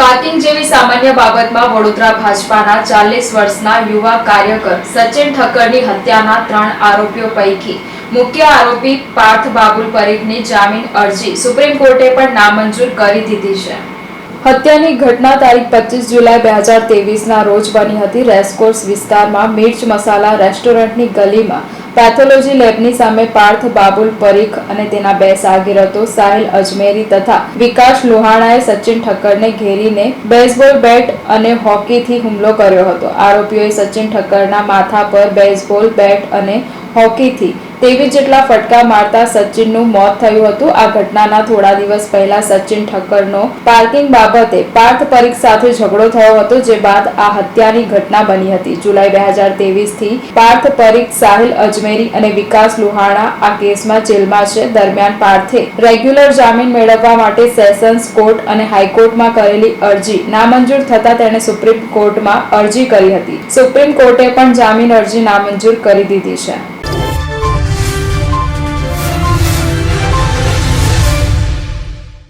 Parking જેવી સામાન્ય બાબતમાં વડોદરા ભાજપાના ચાલીસ વર્ષના યુવા કાર્યકર સચિન ઠક્કરની હત્યાના ત્રણ આરોપીઓ પૈકી મુખ્ય આરોપી પાર્થ બાબુલ પરીખની જામીન અરજી સુપ્રીમ કોર્ટે પણ નામંજૂર કરી દીધી છે. હત્યાની ઘટના તારીખ પચીસ જુલાઈ બે હજાર તેવીસના રોજ બની હતી રેસકોર્સ વિસ્તારમાં મિર્ચ મસાલા રેસ્ટોરન્ટની ગલીમાં પેથોલોજી લેબની સામે પાર્થ બાબુલ પરીખ અને તેના બે સાગીરતો સાહિલ અજમેરી તથા વિકાસ લોહાણાએ સચિન ઠક્કરને ઘેરીને બેઝબોલ બેટ અને હોકીથી હુમલો કર્યો હતો. આરોપીઓએ સચિન ઠક્કરના માથા પર બેઝબોલ બેટ અને હોકીથી તેવી જેટલા ફટકા મારતા સચિનનું મોત થયું હતું, આ ઘટનાના થોડા દિવસ પહેલા સચિન ઠક્કરનો પાર્કિંગ બાબતે પાર્થ પરીખ સાથે ઝઘડો થયો હતો, જે બાદ આ હત્યાની ઘટના બની હતી. જુલાઈ બે હજાર તેવીસથી પાર્થ પરીખ સાહિલ અજમેરી અને વિકાસ લુહાણા આ કેસમાં જેલમાં છે. દરમિયાન પાર્થે રેગ્યુલર જામીન મેળવવા માટે સેશન્સ કોર્ટ અને હાઈકોર્ટમાં કરેલી અરજી નામંજૂર થતા તેણે સુપ્રીમ કોર્ટમાં અરજી કરી હતી. સુપ્રીમ કોર્ટે પણ જામીન અરજી નામંજૂર કરી દીધી છે.